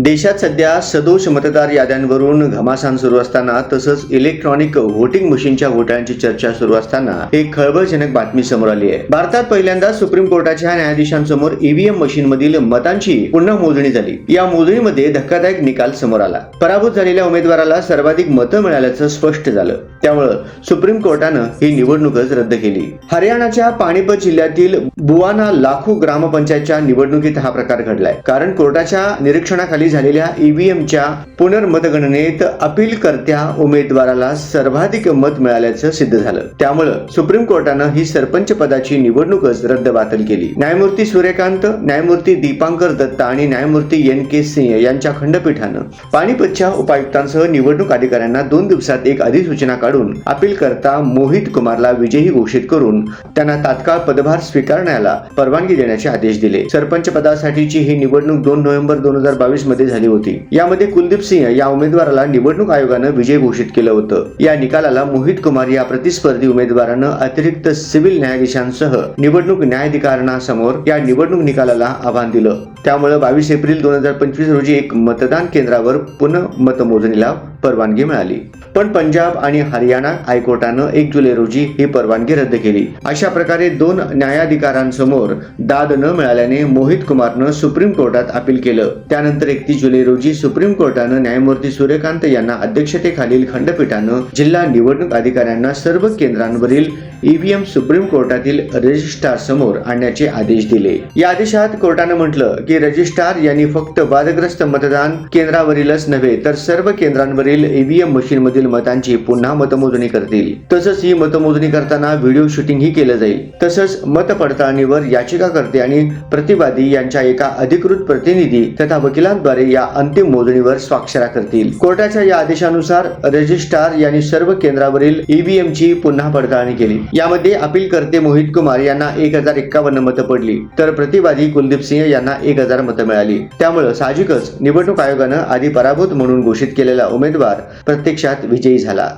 देशात सध्या सदोष मतदार याद्यांवरून घमासान सुरू असताना तसंच इलेक्ट्रॉनिक व्होटिंग मशीनच्या घोटाळ्यांची चर्चा सुरू असताना एक खळबळजनक बातमी समोर आली आहे. भारतात पहिल्यांदा सुप्रीम कोर्टाच्या न्यायाधीशांसमोर ईव्हीएम मशीन मधील मतांची पुन्हा मोजणी झाली. या मोजणीमध्ये धक्कादायक निकाल समोर आला. पराभूत झालेल्या उमेदवाराला सर्वाधिक मतं मिळाल्याचं स्पष्ट झालं. त्यामुळं सुप्रीम कोर्टानं ही निवडणूकच रद्द केली. हरियाणाच्या पाणीपत जिल्ह्यातील बुवाना लाखो ग्रामपंचायतच्या निवडणुकीत हा प्रकार घडलाय. कारण कोर्टाच्या निरीक्षणाखाली झालेल्या ईव्हीएमच्या पुनर्मतगणनेत अपीलकर्त्या उमेदवाराला सर्वाधिक मत मिळाल्याचं सिद्ध झालं. त्यामुळं सुप्रीम कोर्टानं ही सरपंच पदाची निवडणूकच रद्द बातल केली. न्यायमूर्ती सूर्यकांत न्यायमूर्ती दीपांकर दत्ता आणि न्यायमूर्ती एन के सिंह यांच्या खंडपीठानं पाणीपतच्या उपायुक्तांसह निवडणूक अधिकाऱ्यांना दोन दिवसात एक अधिसूचना काढून अपीलकर्ता मोहित कुमारला विजयी घोषित करून त्यांना तात्काळ पदभार स्वीकारण्याला परवानगी देण्याचे आदेश दिले. सरपंच पदासाठीची ही निवडणूक दोन नोव्हेंबर दोन हजार बावीसमध्ये झाली होती. यामध्ये कुलदीप सिंह या उमेदवाराला निवडणूक आयोगानं विजय घोषित केलं होतं. या निकालाला मोहित कुमार या प्रतिस्पर्धी उमेदवारानं अतिरिक्त सिव्हिल न्यायाधीशांसह निवडणूक न्यायाधिकरणासमोर या निवडणूक निकालाला आव्हान दिलं. त्यामुळे बावीस एप्रिल दोन हजार पंचवीस रोजी एक मतदान केंद्रावर पुनः मतमोजणीला परवानगी मिळाली. पण पंजाब आणि हरियाणा हायकोर्टानं एक जुलै रोजी ही परवानगी रद्द केली. अशा प्रकारे दोन न्यायाधिकारांसमोर दाद न मिळाल्याने मोहित कुमारनं सुप्रीम कोर्टात अपील केलं. त्यानंतर एकतीस जुलै रोजी सुप्रीम कोर्टानं न्यायमूर्ती सूर्यकांत यांना अध्यक्षतेखालील खंडपीठानं जिल्हा निवडणूक अधिकाऱ्यांना सर्व केंद्रांवरील ईव्हीएम सुप्रीम कोर्टातील रजिस्ट्रार समोर आणण्याचे आदेश दिले. या आदेशात कोर्टानं म्हटलं की रजिस्ट्रार यांनी फक्त वादग्रस्त मतदान केंद्रावरीलच नव्हे तर सर्व केंद्रांवरील ईव्हीएम मशीन मधील मतांची पुन्हा मतमोजणी करतील. तसंच ही मतमोजणी करताना व्हिडिओ शूटिंग ही केलं जाईल. तसंच मतपडताळणीवर याचिकाकर्ते आणि प्रतिवादी यांच्या एका अधिकृत प्रतिनिधी तथा वकिलांद्वारे या अंतिम मोजणीवर स्वाक्षऱ्या करतील. कोर्टाच्या या आदेशानुसार रजिस्ट्रार यांनी सर्व केंद्रावरील ईव्हीएम ची पुन्हा पडताळणी केली. यामध्ये अपील करते मोहित कुमार यांना एक हजार एक्कावन्न मतं पडली तर प्रतिवादी कुलदीप सिंह यांना एक हजार मतं मिळाली. त्यामुळे साहजिकच निवडणूक आयोगानं आधी पराभूत म्हणून घोषित केलेला उमेदवार प्रत्यक्षात विजयी झाला.